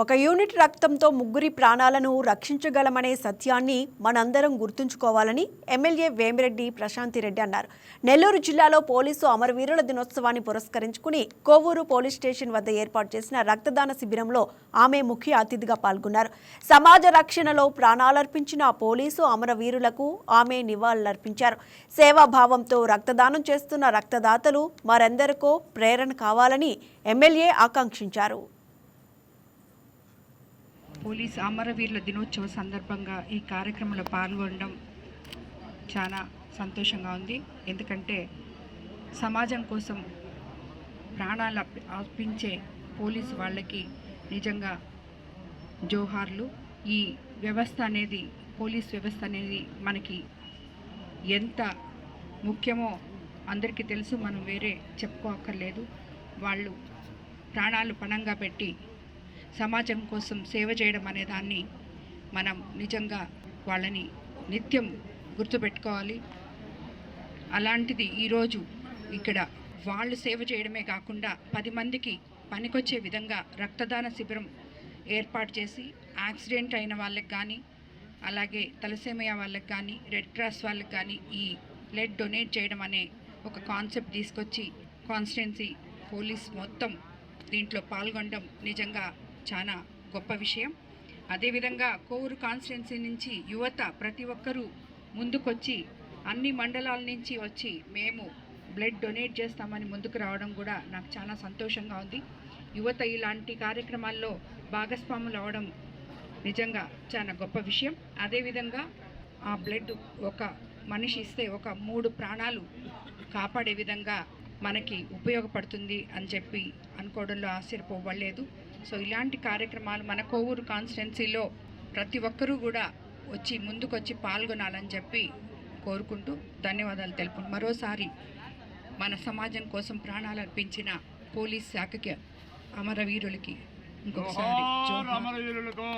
ఒక యూనిట్ రక్తంతో ముగ్గురి ప్రాణాలను రక్షించగలమనే సత్యాన్ని మనందరం గుర్తుంచుకోవాలని ఎమ్మెల్యే వేమిరెడ్డి ప్రశాంతిరెడ్డి అన్నారు. నెల్లూరు జిల్లాలో పోలీసు అమరవీరుల దినోత్సవాన్ని పురస్కరించుకుని కోవూరు పోలీస్ స్టేషన్ వద్ద ఏర్పాటు చేసిన రక్తదాన శిబిరంలో ఆమె ముఖ్య అతిథిగా పాల్గొన్నారు. సమాజ రక్షణలో ప్రాణాలర్పించిన పోలీసు అమరవీరులకు ఆమె నివాళులర్పించారు. సేవాభావంతో రక్తదానం చేస్తున్న రక్తదాతలు మరెందరికో ప్రేరణ కావాలని ఎమ్మెల్యే ఆకాంక్షించారు. పోలీస్ అమరవీరుల దినోత్సవ సందర్భంగా ఈ కార్యక్రమంలో పాల్గొనడం చాలా సంతోషంగా ఉంది. ఎందుకంటే సమాజం కోసం ప్రాణాలు అర్పించే పోలీసు వాళ్ళకి నిజంగా జోహార్లు. ఈ వ్యవస్థ అనేది పోలీస్ వ్యవస్థ అనేది మనకి ఎంత ముఖ్యమో అందరికీ తెలుసు. మనం వేరే చెప్పుకోక్కర్లేదు. వాళ్ళు ప్రాణాలు పణంగా పెట్టి సమాజం కోసం సేవ చేయడం అనే దాన్ని మనం నిజంగా వాళ్ళని నిత్యం గుర్తుపెట్టుకోవాలి. అలాంటిది ఈరోజు ఇక్కడ వాళ్ళు సేవ చేయడమే కాకుండా పది మందికి పనికొచ్చే విధంగా రక్తదాన శిబిరం ఏర్పాటు చేసి యాక్సిడెంట్ అయిన వాళ్ళకి కానీ అలాగే తలసేమయ్య వాళ్ళకి కానీ రెడ్ క్రాస్ వాళ్ళకి కానీ ఈ బ్లడ్ డొనేట్ చేయడం అనే ఒక కాన్సెప్ట్ తీసుకొచ్చి కాన్స్టిట్యున్సీ పోలీస్ మొత్తం దీంట్లో పాల్గొనడం నిజంగా చాలా గొప్ప విషయం. అదేవిధంగా కోవూరు కాన్స్టిట్యున్సీ నుంచి యువత ప్రతి ఒక్కరూ ముందుకొచ్చి అన్ని మండలాల నుంచి వచ్చి మేము బ్లడ్ డొనేట్ చేస్తామని ముందుకు రావడం కూడా నాకు చాలా సంతోషంగా ఉంది. యువత ఇలాంటి కార్యక్రమాల్లో భాగస్వాములు అవడం నిజంగా చాలా గొప్ప విషయం. అదేవిధంగా ఆ బ్లడ్ ఒక మనిషి ఇస్తే ఒక మూడు ప్రాణాలు కాపాడే విధంగా మనకి ఉపయోగపడుతుంది అని చెప్పి అనుకోవడంలో ఆశ్చర్యపోవలేదు. సో ఇలాంటి కార్యక్రమాలు మన కోవూరు కాన్స్టిట్యున్సీలో ప్రతి ఒక్కరూ కూడా వచ్చి ముందుకొచ్చి పాల్గొనాలని చెప్పి కోరుకుంటూ ధన్యవాదాలు తెలుపు మరోసారి మన సమాజం కోసం ప్రాణాలు అర్పించిన పోలీస్ శాఖకి అమరవీరులకి ఇంకొకసారి. అమరవీరులకు